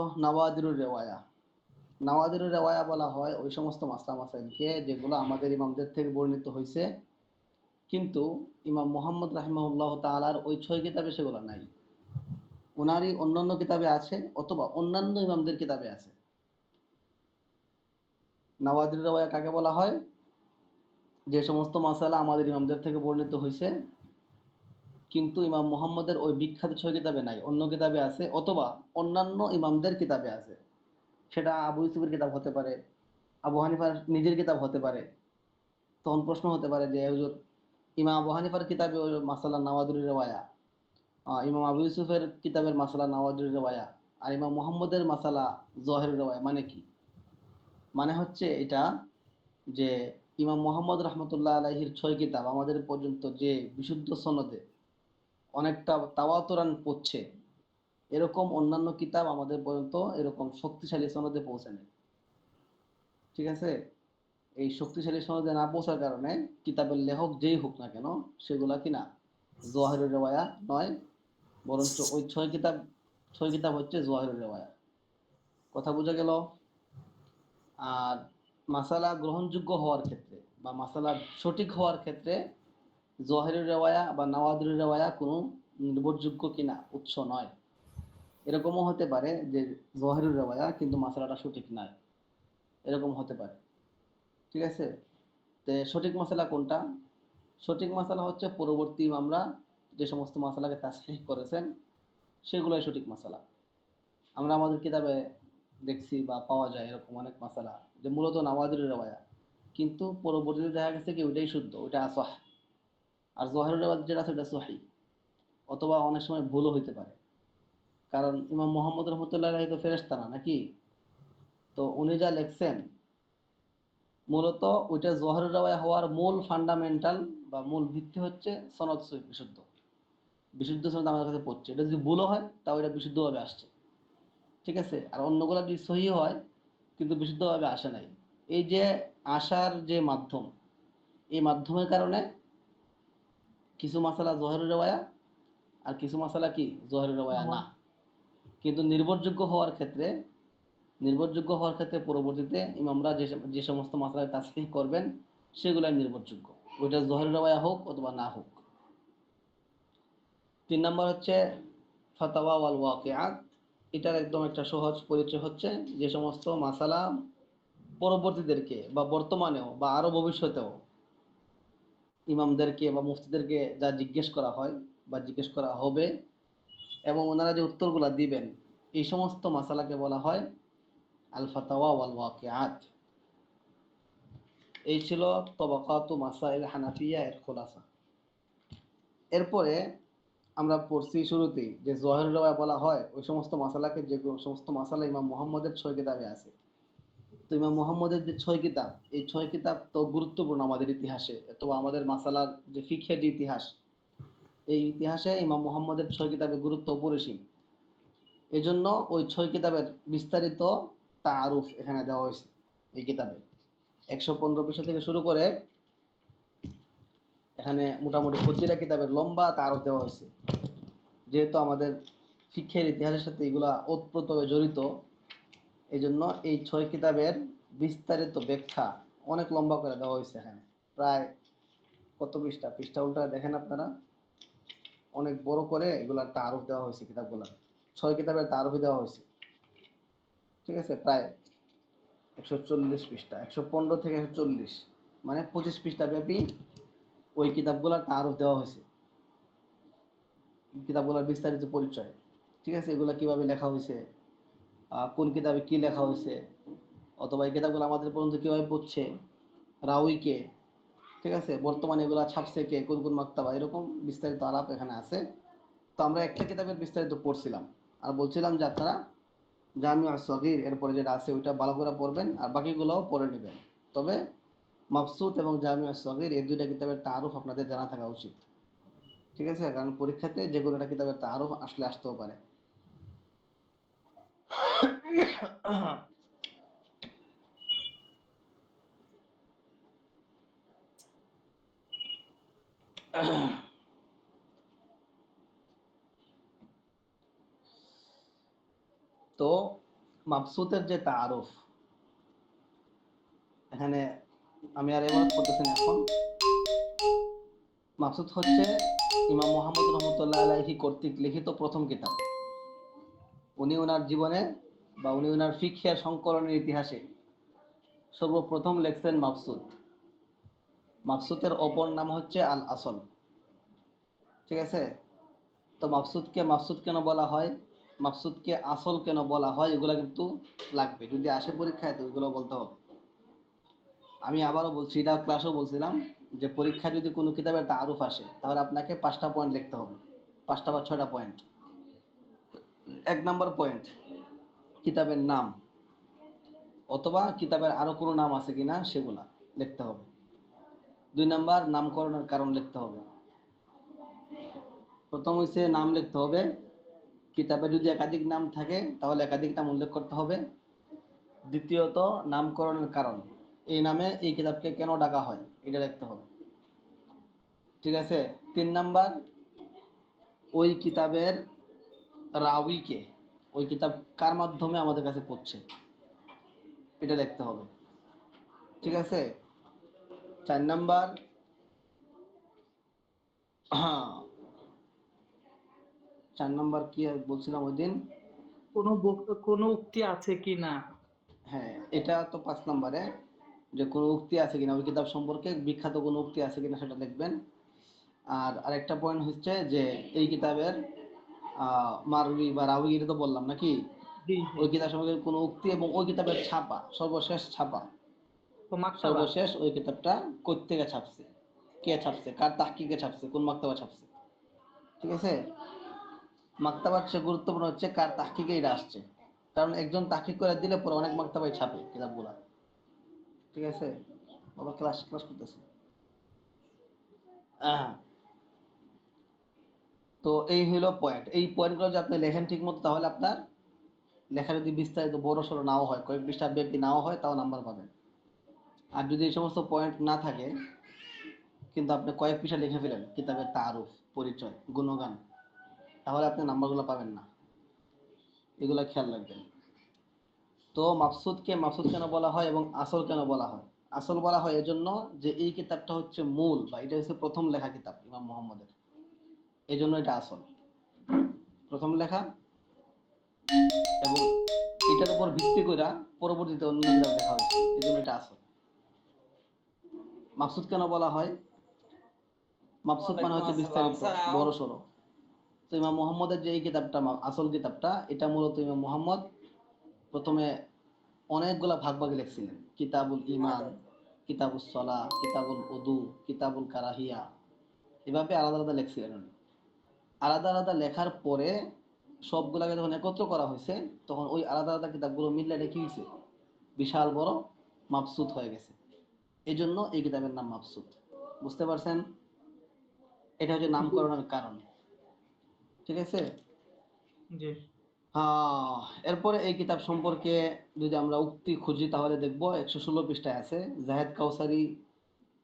নাওয়াদিরুর রেওয়ায়া। নাওয়াদিরুর রেওয়ায়া বলা হয় ওই সমস্ত মাসলা মাসাইলকে যেগুলো আমাদের ইমামদের থেকে বর্ণিত হয়েছে কিন্তু ইমাম মোহাম্মদ রাহিমাহুল্লাহ তালার ওই ছয় কিতাবে সেগুলো নাই। ওনারই অন্যান্য কিতাবে আছে অথবা অন্যান্য ইমামদের কিতাবে আছে। নওয়াদির রেওয়ায়া কাকে বলা হয়? যে সমস্ত মাসালা আমাদের ইমামদের থেকে বর্ণিত হয়েছে কিন্তু ইমাম মোহাম্মদের ওই বিখ্যাত ছয় কিতাবে নাই, অন্য কিতাবে আছে অথবা অন্যান্য ইমামদের কিতাবে আছে। সেটা আবু ইউসুফের কিতাব হতে পারে, আবু হানিফার নিজের কিতাব হতে পারে। তখন প্রশ্ন হতে পারে যে হুজুর, ইমাম আবু হানিফার কিতাবে ওই মাসালা নওয়াদুর রেওয়ায়া ইমাম আবু ইউসুফের কিতাবের মাসালা নওয়াদুর রেওয়ায়া আর ইমাম মোহাম্মদের মাসালা জহের রেওয়ায়া মানে কি? মানে হচ্ছে এটা যে, ইমাম মোহাম্মদ রহমতুল্লাহ আলাহির ছয় কিতাব আমাদের পর্যন্ত যে বিশুদ্ধ সনদে অনেকটা তাওয়াতুরান পড়ছে। এরকম অন্যান্য কিতাব আমাদের পর্যন্ত এরকম শক্তিশালী সনদে পৌঁছানে। ঠিক আছে? এই শক্তিশালী সনদে না পৌঁছার কারণে কিতাবের লেখক যেই হোক না কেন, সেগুলা কিনা জোয়াহির রেওয়ায়া নয়, বরঞ্চ ওই ছয় কিতাব ছয় কিতাব হচ্ছে জোয়াহির রেওয়ায়া কথা বোঝা গেল? আর মাসালা গ্রহণযোগ্য হওয়ার ক্ষেত্রে বা মাসালা সঠিক হওয়ার ক্ষেত্রে জোয়াহির রেওয়ায়া বা নওয়াদুর রেওয়ায়া কোনো নির্ভরযোগ্য কিনা? উৎস নয়। এরকমও হতে পারে যে জোয়াহির রেওয়ায়া কিন্তু মাসালাটা সঠিক নয়। এরকম হতে পারে। ঠিক আছে? তে সঠিক মশলা কোনটা? সঠিক মশলা হচ্ছে পরবর্তী আমরা যে সমস্ত মশলাকে তাসহিহ করেছেন, সেগুলোই সঠিক মশলা আমরা আমাদের কিতাবে দেখছি বা পাওয়া যায় এরকম অনেক মশলা যে মূলত নাওয়াজুর রেওয়ায়া। কিন্তু পরবর্তীতে দেখা গেছে কি ওইটাই শুদ্ধ, ওইটা আসহ। আর জোহারুর রেওয়াজ যেটা আছে ওটা সহি, অথবা অনেক সময় ভুলও হইতে পারে। কারণ ইমাম মোহাম্মদ রহমতুল্লাহ তো ফেরেস্তা না, নাকি? তো উনি যা লেখছেন, মূলত ওইটা জোহর রাওয়ায় হওয়ার মূল ফান্ডামেন্টাল বা মূল ভিত্তি হচ্ছে সনদ বিশুদ্ধ। বিশুদ্ধ সনদ আমার কাছে পড়ছে। এটা যদি ভুলও হয়, তাও এটা বিশুদ্ধভাবে আসছে। ঠিক আছে? আর অন্যগুলো যদি সহি হয়, কিন্তু বিশুদ্ধভাবে আসে নাই। এই যে আসার যে মাধ্যম, এই মাধ্যমের কারণে কিছু মশালা জোহর রেওয়ায়া আর কিছু মশালা কি? জোহর রেওয়ায়া না। কিন্তু নির্ভরযোগ্য হওয়ার ক্ষেত্রে নির্ভরযোগ্য হওয়ার ক্ষেত্রে পরবর্তীতে ইমামরা যে যে সমস্ত মাসলায় তাসফিহ করবেন সেগুলাই নির্ভরযোগ্য। ওইটা জোহর রওয়া হোক অথবা না হোক। তিন নম্বর হচ্ছে ফাতাওয়া ওয়াল ওয়াকিআত। এটার একদম একটা সহজ পরিচয় হচ্ছে যে সমস্ত মাসালা পরবর্তীদেরকে বা বর্তমানেও বা আরও ভবিষ্যতেও ইমামদেরকে বা মুফতিদেরকে যা জিজ্ঞেস করা হয় বা জিজ্ঞেস করা হবে এবং ওনারা যে উত্তরগুলা দিবেন, এই সমস্ত মাসালাকে বলা হয় আল ফাতাওয়া ওয়াল ওয়াকিআত এই ছিল তবাকাতু মাসাইল হানাফিয়া এর খোলাসা। এরপরে আমরা পড়ছি শুরুতেই যে জোহের বলা হয়, ওই সমস্ত মাসালাকে যে সমস্ত মাসালা ইমাম মোহাম্মদের ছয় কিতাবে আছে তো ইমাম মোহাম্মদের যে ছয় কিতাব, এই ছয় কিতাব তো গুরুত্বপূর্ণ আমাদের ইতিহাসে। অথবা আমাদের মাসালার যে ফিখের যে ইতিহাস, এই ইতিহাসে ইমাম মোহাম্মদের ছয় কিতাবের গুরুত্ব অপরিসীম। এজন্য ওই ছয় কিতাবের বিস্তারিত তারুফ এখানে দেওয়া হয়েছে এই কিতাবে। একশো পনেরো পৃষ্ঠা থেকে শুরু করে এখানে মোটামুটি প্রতিটা কিতাবের লম্বা তারুফ দেওয়া হয়েছে। যেহেতু আমাদের শিক্ষার ইতিহাসের সাথে এগুলা ওতপ্রোতভাবে জড়িত এই জন্য এই ছয় কিতাবের বিস্তারিত ব্যাখ্যা অনেক লম্বা করে দেওয়া হয়েছে এখানে। প্রায় কত পৃষ্ঠা? পৃষ্ঠা উল্টা দেখেন আপনারা। অনেক বড় করে এগুলা তারুফ দেওয়া হয়েছে কিতাবগুলা। ছয় কিতাবের তারুফ দেওয়া হয়েছে। ঠিক আছে? প্রায় একশো চল্লিশ পৃষ্ঠা। একশো পনেরো থেকে একশো চল্লিশ। মানে পঁচিশ পৃষ্ঠা ব্যাপী ওই কিতাবগুলার তারফ দেওয়া হয়েছে। কিতাবগুলার বিস্তারিত পরিচয়। ঠিক আছে? এগুলা কীভাবে লেখা হয়েছে? কোন কিতাবে কি লেখা হয়েছে? অথবা এই কিতাবগুলো আমাদের পর্যন্ত কীভাবে পড়ছে? রাউইকে ঠিক আছে? বর্তমানে এগুলা ছাপছে কে? কোন কোন মাক্তাবা? এরকম বিস্তারিত আলাপ এখানে আছে। তো আমরা একটা কিতাবের বিস্তারিত পড়ছিলাম। আর বলছিলাম যে আপনারা জামি আর সগির, এরপরে যেটা আছে ওইটা ভালো করে পড়বেন আর বাকিগুলোও পড়ে নেবেন। তবে মাকসুদ এবং জামি আর সগির, এই দুইটা কিতাবের তারুফ আপনাদের জানা থাকা উচিত। ঠিক আছে? কারণ পরীক্ষাতে যে কোনো একটা কিতাবের তারুফ আসলে আসতেও পারে। তো মাবসুতের যে তারফ এখানে আমি আর এবার করতেছি না এখন। মাকসুদ হচ্ছে ইমাম মোহাম্মদ রহমতুল্লাহ আলাইহি কর্তৃক লিখিত প্রথম কিতাব। উনি ওনার জীবনে বা উনি ওনার ফিক্ষিয়া সংকলনের ইতিহাসে সর্বপ্রথম লেখছেন মাকসুদ। মাকসুদের অপর নাম হচ্ছে আল আসল ঠিক আছে? তো মাকসুদকে, মাকসুদ কেন বলা হয়? মাকসুদকে আসল কেন বলা হয়? এগুলো কিন্তু লাগবে। যদি আসে পরীক্ষায়, তো এগুলো বলতে হবে। আমি আবারও বলছি, এটা ক্লাসও বলছিলাম যে পরীক্ষা যদি কোনো কিতাবের তারুফ আসে, তাহলে আপনাকে পাঁচটা পয়েন্ট লিখতে হবে। পাঁচটা বা ছয়টা পয়েন্ট এক নম্বর পয়েন্ট কিতাবের নাম অথবা কিতাবের আরও কোনো নাম আছে কিনা সেগুলা লিখতে হবে। দুই নাম্বার, নামকরণের কারণ লিখতে হবে। প্রথম হইছে নাম লিখতে হবে। কিতাবে যদি একাধিক নাম থাকে, তাহলে একাধিক নাম উল্লেখ করতে হবে। দ্বিতীয়ত, নামকরণের কারণ। এই নামে এই কিতাবকে কেন ডাকা হয়, এটা লিখতে হবে। ঠিক আছে? তিন নাম্বার, ওই কিতাবের রাউইকে ওই কিতাব কার মাধ্যমে আমাদের কাছে পড়ছে? এটা দেখতে হবে। ঠিক আছে? চার নাম্বার। হ্যাঁ। চার নাম্বার কি বলছিলাম ওই দিন? কোনো কোনো উক্তি আছে কি না? হ্যাঁ এটা তো পাঁচ নম্বরে যে কোনো উক্তি আছে কিনা ওই কিতাব সম্পর্কে বিখ্যাত কোনো উক্তি আছে কিনা সেটা দেখবেন। আর আরেকটা পয়েন্ট হচ্ছে যে এই কিতাবের মারুই বা রাউই এটা তো বললাম নাকি? ওই কিতাব সম্পর্কে কোনো উক্তি এবং ওই কিতাবের ছাপা সর্বশেষ ছাপা। সর্বশেষ ওই কিতাবটা কোত্থেকে ছাপছে। কে ছাপছে? কার তাহকিকে ছাপছে? কোন মাক্তাবা ছাপছে? ঠিক আছে? মাক্তাবার চেয়ে গুরুত্বপূর্ণ হচ্ছে কার তাহকিকে এটা আসছে। কারণ একজন তাহকিক করে দিলে পরে অনেক মাক্তাবাই ছাপে কিতাবগুলা। ঠিক আছে? বাবা ক্লাস ক্লাস করতেছে। আহ। তো এই হলো পয়েন্ট এই পয়েন্টগুলো যদি আপনি লেখেন ঠিক মতো তাহলে আপনার লেখা যদি বিস্তারিত বড় সড়ো নাও হয়, কয়েক পৃষ্ঠা ব্যাপী নাও হয়, তাও নাম্বার পাবেন। আর যদি এই সমস্ত পয়েন্ট না থাকে, কিন্তু আপনি কয়েক পৃষ্ঠা লিখে ফেলেন, কিতাবের তারুফ, পরিচয়, গুণগান, তাহলে আপনি নাম্বারগুলো পাবেন না। এগুলো খেয়াল রাখবেন। তো মাফসুদকে মাফসুদ কেন বলা হয় এবং আসল কেন বলা হয়? আসল বলা হয় এজন্য যে এই কিতাবটা হচ্ছে মূল, বা এটা হচ্ছে প্রথম লেখা কিতাব ইমাম মোহাম্মদের। এই জন্য এটা আসল। প্রথম লেখা। এবং এটার উপর ভিত্তি করে পরবর্তীতে অন্য লেখা হয়েছে। এই জন্য এটা আসল। মাকসুদ কেন বলা হয়? মাকসুদ মানে হচ্ছে বিস্তারিত, বড় সড়ো। তো ইমাম মোহাম্মদের যে এই কিতাবটা আসল কিতাবটা, এটা মূলত ইমাম মোহাম্মদ প্রথমে অনেকগুলা ভাগ ভাগে লিখছিলেন। কিতাবুল ইমান কিতাবুল সলা কিতাবুল উদু, কিতাবুল কারাহিয়া। এভাবে আলাদা আলাদা লিখছিলেন উনি। আলাদা আলাদা লেখার পরে সবগুলাকে যখন একত্র করা হয়েছে তখন ওই আলাদা আলাদা কিতাবগুলো মিললে এটা কি হয়েছে বিশাল বড় মাপসুদ হয়ে গেছে। এই জন্য এই কিতাবের নাম মাপসুদ। বুঝতে পারছেন? এটা হচ্ছে নামকরণের কারণ। ঠিক আছে? হ্যাঁ এরপরে এই কিতাব সম্পর্কে যদি আমরা উক্তি খুঁজি তাহলে দেখব একশো ষোলো পৃষ্ঠায় আছে জাহেদ কাউসারি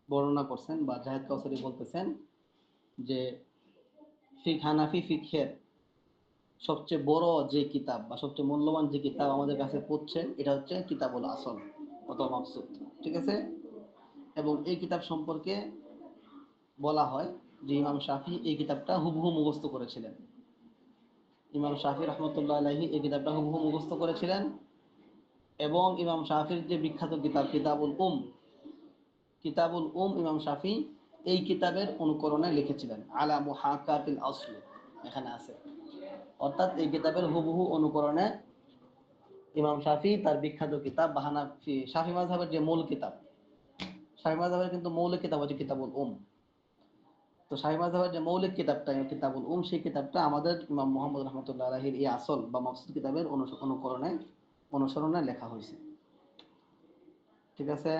বর্ণনা করছেন বা জাহেদ কাউসারি বলতেছেন যে ফিক হানাফি ফিকের সবচেয়ে বড় যে কিতাব বা সবচেয়ে মূল্যবান যে কিতাব আমাদের কাছে পড়ছে, এটা হচ্ছে কিতাবুল আসল অথবা মাকসুদ, ঠিক আছে? এবং এই কিতাব সম্পর্কে বলা হয় যে ইমাম শাফি এই কিতাবটা হুবহু মুখস্থ করেছিলেন। ইমাম শাফি রহমতুল্লাহ আলাহি এই কিতাবটা হুবহু মুখস্থ করেছিলেন এবং ইমাম শাফির যে বিখ্যাত কিতাব কিতাবুল উম কিতাবুল উম ইমাম শাফি এই কিতাবের অনুকরণে লিখেছিলেন, আলা মুহাকাতিল আসল এখানে আছে। অর্থাৎ এই কিতাবের হুবহু অনুকরণে ইমাম শাফি তার বিখ্যাত কিতাব বাহানা শাফি মাযহাবের যে মূল কিতাব, শাফি মাযহাবের কিন্তু মৌলিক কিতাব হচ্ছে কিতাবুল উম। তো শাহী মাযহাবের যে মৌলিক কিতাবটা, কিতাবুল উম, সেই কিতাবটা আমাদের ইমাম মোহাম্মদ রহমতুল্লাহ আলাহির এই আসল বা মাকসুদ কিতাবের অনুকরণে, অনুসরণে লেখা হয়েছে। ঠিক আছে?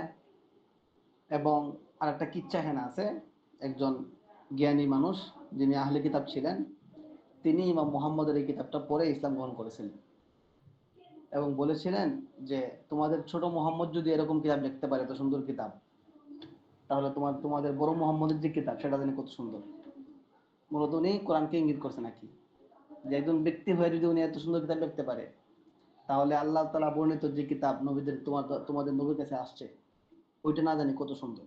এবং আরেকটা কিচ্ছা এখানে আছে। একজন জ্ঞানী মানুষ যিনি আহলে কিতাব ছিলেন, তিনি ইমাম মোহাম্মদের এই কিতাবটা পড়ে ইসলাম গ্রহণ করেছিলেন। এবং বলেছিলেন যে, তোমাদের ছোট মোহাম্মদ যদি এরকম কিতাব লিখতে পারে, এত সুন্দর কিতাব, তাহলে তোমার, তোমাদের বড় মোহাম্মদের যে কিতাব, সেটা জানি কত সুন্দর। মূলত উনি কোরআনকে ইঙ্গিত করছে নাকি? যে একজন ব্যক্তি হয়ে যদি উনি এত সুন্দর কিতাব লিখতে পারে, তাহলে আল্লাহ তালা বর্ণিত যে কিতাব নবীদের তোমার, তোমাদের নবীর কাছে আসছে, ওইটা না জানি কত সুন্দর।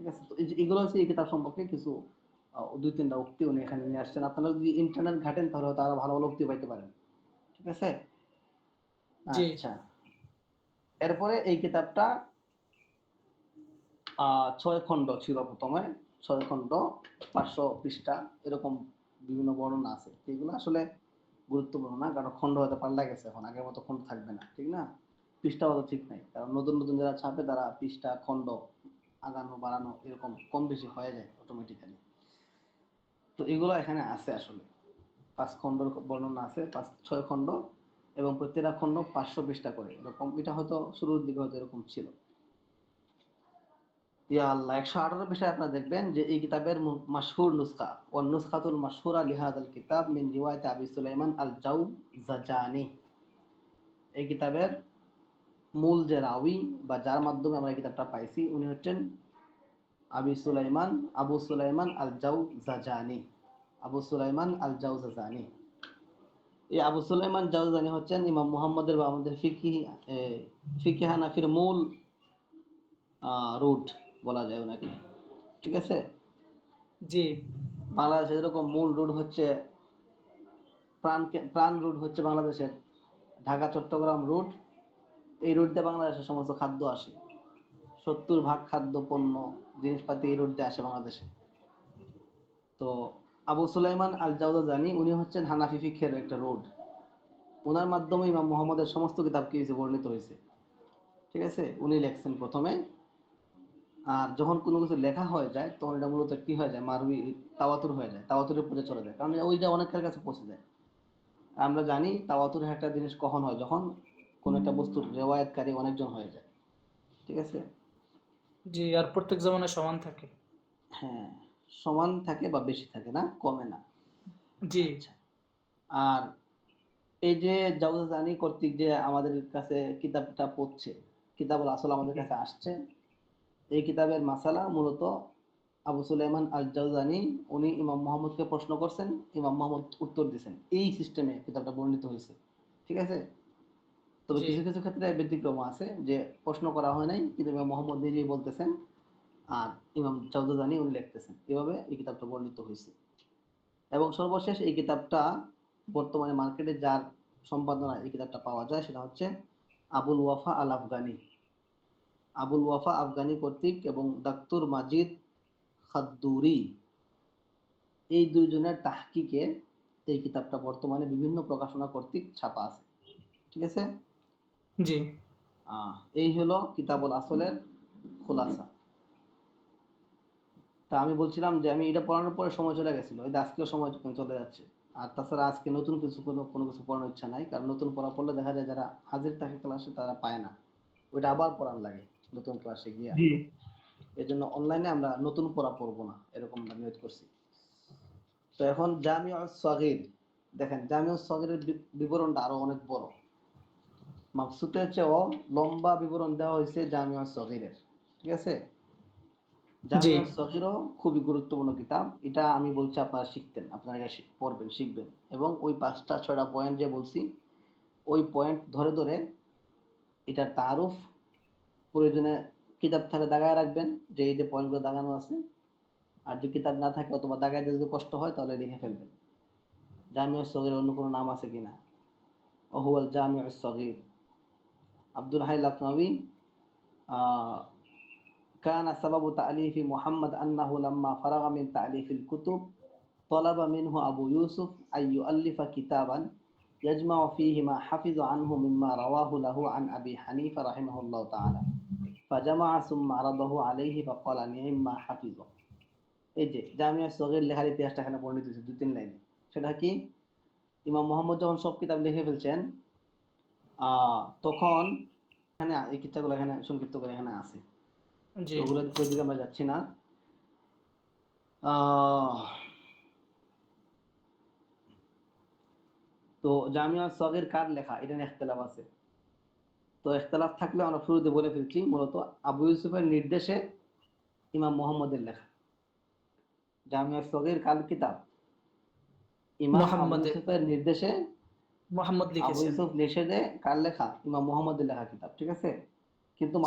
ঠিক আছে তো এগুলো হচ্ছে এই কিতাব সম্পর্কে কিছু দুই তিনটা উক্তি উনি এখানে নিয়ে আসছেন। আপনারা যদি ইন্টারনেট ঘাটেন তাহলে হয়তো আরও ভালো ভালো উক্তি পাইতে পারেন। ঠিক আছে? আচ্ছা। এরপরে এই কিতাবটা ছয় খণ্ড ছিল প্রথমে। ছয় খণ্ড পাঁচশো পৃষ্ঠা এরকম বিভিন্ন বর্ণনা আছে। এগুলো আসলে গুরুত্বপূর্ণ না কারণ খণ্ড হয়তো পাল্লা গেছে এখন আগের মতো খণ্ড থাকবে না ঠিক না? পৃষ্ঠা হয়তো ঠিক নাই কারণ নতুন নতুন যারা ছাপে তারা পৃষ্ঠা খণ্ড আগানো, বাড়ানো এরকম কম বেশি হয়ে যায় অটোমেটিক্যালি তো এগুলো এখানে আছে আসলে। পাঁচ খণ্ডর বর্ণনা আছে, পাঁচ, ছয় খণ্ড এবং প্রত্যেকটা খণ্ড পাঁচশো পৃষ্ঠা করে। এরকম, এটা হয়তো শুরুর দিকে হয়তো এরকম ছিল। ইয়া আল্লাহ, একশো আঠারো পৃষ্ঠায় আপনারা দেখবেন যে এই কিতাবের মু- মাশহুর নুসখা। ও নুসখাতুল মাশহুরা লিহাদ আল কিতাব মিন রিওয়ায়াত আবি সুলাইমান আল জাউ জাজানি এই কিতাবের মূল যে রাউি বা যার মাধ্যমে আমরা এই কিতাবটা পাইছি উনি হচ্ছেন আবি সুলাইমান আবু সুলাইমান আল জাউ জাজানি আবু সুলাইমান আল জাউ জাজানি এই আবু সুলাইমান জাউজানি হচ্ছেন ইমাম মুহাম্মদের বা আমাদের ফিকি ফিকি হানাফির মূল রুট বলা যায় ওনাকে। ঠিক আছে? জি। বাংলাদেশে যেরকম মূল রুট হচ্ছে প্রাণ প্রাণ রুট হচ্ছে বাংলাদেশের ঢাকা চট্টগ্রাম রুট এই রুট দিয়ে বাংলাদেশের সমস্ত খাদ্য আসে। সত্তর ভাগ খাদ্য, পণ্য, জিনিসপাতি এই রুট দিয়ে আসে বাংলাদেশে। তো আবু সুলাইমান আল জানি উনি হচ্ছেন হানাফি ফিখের একটা রোড ওনার মাধ্যমে ইমাম মোহাম্মদের সমস্ত কিতাব কি হয়েছে? বর্ণিত হয়েছে। ঠিক আছে? উনি লেখছেন প্রথমে। আর যখন কোনো কিছু লেখা হয়ে যায়, তখন এটা মূলত কি হয়ে যায়? মারুই, তাওয়াতুর হয়ে যায়। তাওয়াতুরের পরে চলে যায়। কারণ ওইটা অনেকের কাছে পৌঁছে যায়। আমরা জানি তাওয়াতুরের একটা জিনিস কখন হয়? যখন কোনো একটা বস্তুর রেওয়ায়তকারী অনেকজন হয়ে যায়। ঠিক আছে? জি আর প্রত্যেক জমানায় সমান থাকে। হ্যাঁ সমান থাকে বা বেশি থাকে না কমে না। জি। আর এই যে জাউজানি কর্তৃক যে আমাদের কাছে কিতাবটা পড়ছে কিতাবুল আসল আমাদের কাছে আসছে এই কিতাবের মাসালা মূলত আবু সুলাইমান আল জাউজানি উনি ইমাম মোহাম্মদকে প্রশ্ন করছেন ইমাম মোহাম্মদ উত্তর দিয়েছেন। এই সিস্টেমে কিতাবটা বর্ণিত হয়েছে। ঠিক আছে? তবে কিছু কিছু ক্ষেত্রে ব্যতিক্রম আছে যে প্রশ্ন করা হয় নাই কিন্তু ইমাম মোহাম্মদ নিজেই বলতেছেন আর ইমাম জাউজানি উনি লিখতেছেন। এভাবে এই কিতাবটা বর্ণিত হয়েছে। এবং সর্বশেষ এই কিতাবটা বর্তমানে মার্কেটে যার সম্পাদনা এই কিতাবটা পাওয়া যায় সেটা হচ্ছে আবুল ওয়াফা আল আফগানি আবুল ওয়াফা আফগানি কর্তৃক এবং ডাক্তুর মাজিদ খাদ্দুরি। এই দুইজনের তাহকিকে এই কিতাবটা বর্তমানে বিভিন্ন প্রকাশনা কর্তৃক ছাপা আছে। ঠিক আছে? জি। এই হলো কিতাবুল আসলের খোলাসা। তা আমি বলছিলাম যে আমি এটা পড়ানোর পরে সময় চলে গেছিল এই আজকেও সময় চলে যাচ্ছে। আর তাছাড়া আজকে নতুন কিছু কোনো কোনো কিছু পড়ানোর ইচ্ছা নাই কারণ নতুন পড়া পড়লে দেখা যায় যারা হাজির থাকে ক্লাসে তারা পায় না। ওইটা আবার পড়ার লাগে নতুন ক্লাসে গিয়ে। জি। এই জন্য অনলাইনে আমরা নতুন পড়া পড়ব না এরকম আমরা নিয়ত করছি। তো এখন জামিউ সগির দেখেন জামিউ সগিরের বিবরণটা আরও অনেক বড়। মাকসুদের চেয়েও লম্বা বিবরণ দেওয়া হয়েছে জামিউ সগিরের। ঠিক আছে? সগিরও খুবই গুরুত্বপূর্ণ কিতাব। এটা আমি বলছি আপনারা শিখতেন আপনারা পড়বেন শিখবেন। এবং ওই পাঁচটা ছয়টা পয়েন্ট যে বলছি ওই পয়েন্ট ধরে ধরে এটা তারুফ প্রয়োজনে কিতাব থাকলে দাগায় রাখবেন যে এই যে পয়েন্টগুলো দাগানো আছে। আর যদি কিতাব না থাকে অথবা দাগায় যদি কষ্ট হয় তাহলে লিখে ফেলবেন। জামিউ সগির অন্য কোনো নাম আছে কিনা? ওহুয়াল জামিউ সগির। আব্দুল হাই লখনবী আহ كان سبب تأليف محمد أنه لما فرغ من تأليف الكتب طلب منه أبو يوسف أن يؤلف كتابا يجمع فيه ما حفظ عنه مما رواه له عن أبي حنيفة رحمه الله تعالى فجمع ثم عرضه عليه فقال نعم ما حفظ এই যে জামিয়া সগের লেখার ইতিহাসটা এখানে বর্ণিত হয়েছে দু তিন লাইনে সেটা কি ইমাম মোহাম্মদ যখন সব কিতাব লিখে ফেলছেন আহ তখন এখানে এই কিতাবগুলো এখানে সংক্ষিপ্ত করে এখানে আছে। ওগুলো দিকে আমরা যাচ্ছি না। তো জামিয়া সগের কার লেখা? এটা নিয়ে ইখতিলাফ আছে। তো ইখতিলাফ থাকলে আমরা শুরুতে বলে ফেলছি মূলত আবু ইউসুফের নির্দেশে ইমাম মোহাম্মদের লেখা। জামিয়া সগের কাল কিতাব? ইমাম মুহাম্মদের। নির্দেশে মোহাম্মদ লিখেছেন। আবু ইউসুফ লিখে কার লেখা? ইমাম মুহাম্মদের লেখা কিতাব ঠিক আছে? কিন্তু